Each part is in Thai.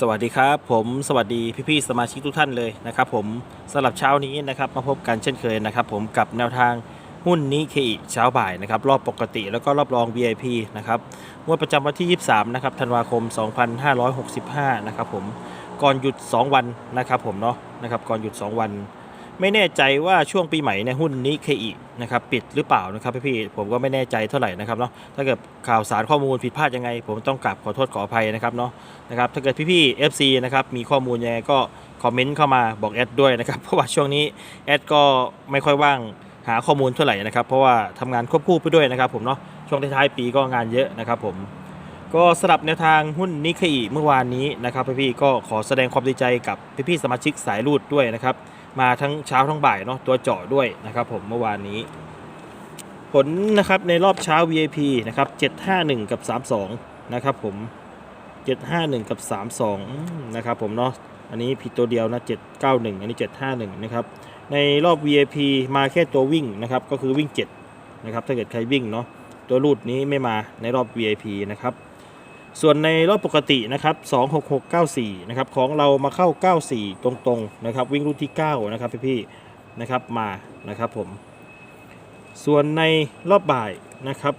สวัสดีครับ ผมสวัสดีพี่ๆสมาชิกทุกท่านเลยนะครับผมสำหรับเช้านี้นะครับมาพบกันเช่นเคยนะครับผมกับแนวทางหุ้นนี้เคอีเช้าบ่ายนะครับรอบปกติแล้วก็รอบรอง VIP นะครับงวดประจำวันที่ 23นะครับธันวาคม 2565นะครับผมก่อนหยุด 2 วันนะครับผมเนาะนะครับก่อนหยุด 2 วัน ไม่แน่ใจว่าช่วงปีใหม่ในยหุ้นนี้เคอีนะครับปิดหรือเปล่านะครับพี่ๆผมก็ไม่แน่ใจเท่าไหร่นะครับเนาะถ้าเกิดข่าวสารข้อมูลผิดพลาดยังไง ผมต้องกราบขอโทษขออภัยนะครับเนาะนะครับถ้าเกิดพี่ๆ FC นะครับมีข้อมูลยังไงก็คอมเมนต์เข้ามาบอกแอดด้วยนะครับเพราะว่าช่วงนี้แอดก็ไม่ค่อยว่างหาข้อมูลเท่าไหร่นะครับเพราะว่าทำงานควบคู่ไปด้วยนะครับผมเนาะช่วงท้ายๆปีก็งานเยอะนะครับผมก็สลับแนวทางหุ้นนิเคอีเมื่อวานนี้นะครับพี่ๆก็ขอแสดงความดีใจกับพี่ๆสมาชิกสายรูดด้วยนะครับ มาทั้งเช้าทั้งบ่ายเนาะตัวเจาะด้วยนะครับผมเมื่อวานนี้ ผลนะครับในรอบเช้า VIP นะครับ751 กับ 32 นะครับผม 751 กับ 32อืมนะครับผมเนาะอันนี้ผิดตัวเดียวนะ 791 อันนี้ 751 นะครับ ในรอบ VIP มาแค่ตัววิ่งนะครับก็คือวิ่ง 7 นะครับถ้าเกิดใครวิ่งเนาะตัวรูดนี้ไม่มาในรอบ VIP นะครับ ส่วนในรอบปกตินะครับ26694นะครับของเรามาเข้า 94 ตรงๆนะครับวิ่งรูดที่ 9 นะครับพี่ๆนะครับมานะครับผม ส่วนในรอบบ่ายนะครับ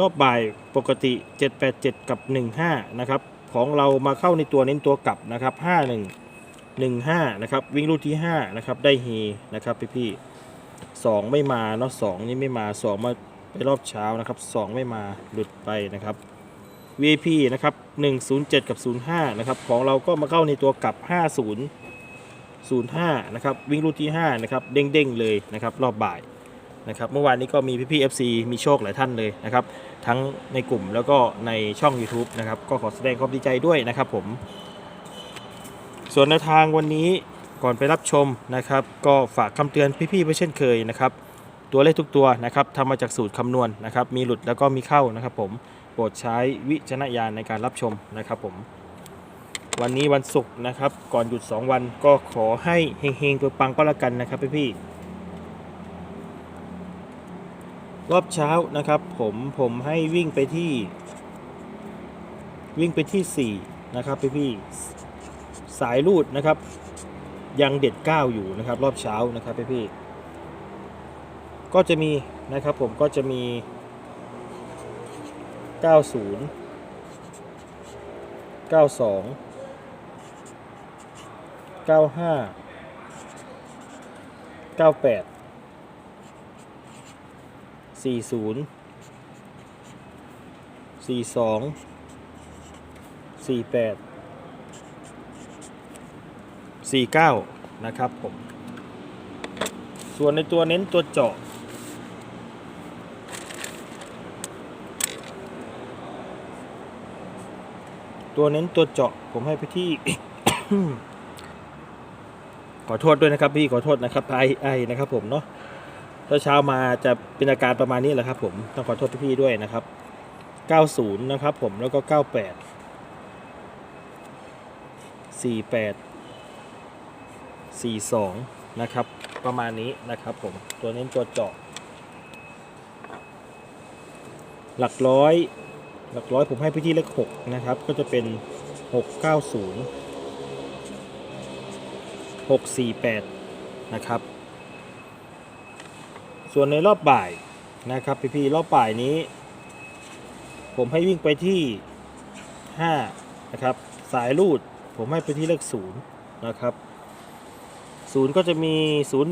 รอบบ่ายปกติ 787 กับ 15 นะครับของเรามาเข้าในตัวเน้นตัวกลับนะครับ 51 15 นะครับ วิ่งรูดที่ 5 นะครับ ได้เฮนะครับพี่พี่ๆ2ไม่มาเนาะ2นี่ไม่มา 2 มาไปรอบเช้านะครับ 2 ไม่มาหลุดไปนะครับ VIP นะครับ 107 กับ 05 นะครับ ของเราก็มาเข้าในตัวกลับ 50 05 นะครับ วิ่งรูดที่ 5 นะครับ เด้งๆ เลยนะครับ รอบบ่ายนะครับ เมื่อวานนี้ก็มีพี่ๆ FC มีโชคหลายท่านเลยนะครับ ทั้งในกลุ่มแล้วก็ในช่อง YouTube นะครับ ก็ขอแสดงความดีใจด้วยนะครับผม ส่วนในวทางวันนี้ก่อนไปรับชมนะครับ ก็ฝากคำเตือนพี่ๆไว้เช่นเคยนะครับ ตัวเลขทุกตัวนะครับทำมาจากสูตรคำนวณนะครับ มีหลุดแล้วก็มีเข้านะครับผม โปรดใช้วิจารณญาณในการรับชมนะครับผม วันนี้วันศุกร์นะครับ ก่อนหยุด 2 วันก็ขอให้เฮงๆตัวปังก็แล้วกันนะครับพี่ๆรอบเช้านะครับ ผมผมให้วิ่งไปที่ วิ่งไปที่ 4 นะครับพี่พี่ๆสายรูดนะครับ ยังเด็ด9อยู่นะครับ รอบเช้านะครับพี่พี่ๆก็จะมีนะครับผมก็จะมี 90 92 95 98สี่ศูนย์สี่สองสี่แปดสี่เก้านะครับผม ส่วนในตัวเน้นตัวเจาะ ตัวเน้นตัวเจาะผมให้ไปที่ ขอโทษด้วยนะครับพี่ขอโทษนะครับไอไอนะครับ ผมเนาะถ้าเช้ามาจะเป็นอาการประมาณนี้แหละครับผมต้องขอโทษพี่ๆด้วยนะครับ 90 นะครับผมแล้วก็ 98 48 42 นะครับ ประมาณนี้นะครับผมตัวเน้นตัวเจาะหลักร้อย หลักร้อยผมให้พี่ที่เลข6นะครับ ก็จะเป็น 690 648 นะครับ ส่วนในรอบบ่ายนะครับพี่ๆรอบบ่ายนี้ ผมให้วิ่งไปที่ 5 นะครับ สายรูดผมให้ไปที่เลข0นะครับ0ก็จะมี 0 1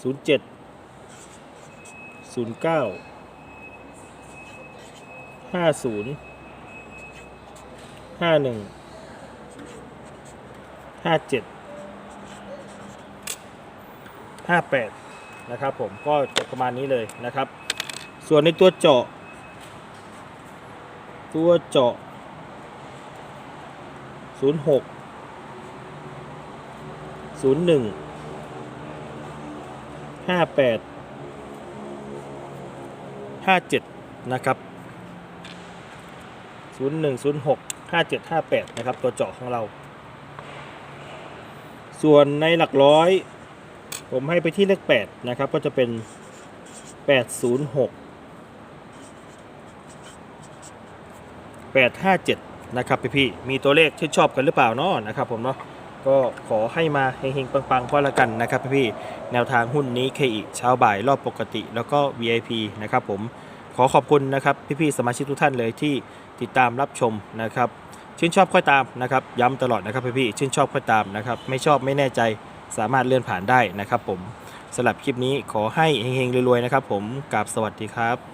0 6 0 7 0 9 50 51 57 58นะครับผมก็จะประมาณนี้เลยนะครับ ส่วนในตัวเจาะ ตัวเจาะ06 01 58 57 นะครับ 01 06 57 58 นะครับ ตัวเจาะของเรา ส่วนในหลักร้อย ผมให้ไปที่เลข 8 นะครับ ก็จะเป็น 806 857 นะครับพี่ๆมีตัวเลขที่ชอบกันหรือเปล่าเนาะนะครับผมเนาะ ก็ขอให้มาเฮงๆ ปังๆก็แล้วกันนะครับพี่ๆแนวทางหุ้นนี้เคอีเช้าบ่ายรอบปกติ แล้วก็ VIP นะครับผมขอขอบคุณนะครับพี่ๆสมาชิกทุกท่านเลยที่ติดตามรับชมนะครับชื่นชอบค่อยตามนะครับย้ำตลอดนะครับพี่ๆชื่นชอบค่อยตามนะครับไม่ชอบไม่แน่ใจสามารถเลื่อนผ่านได้นะครับผมสำหรับคลิปนี้ขอให้เฮงๆรวยๆนะครับผมกราบสวัสดีครับ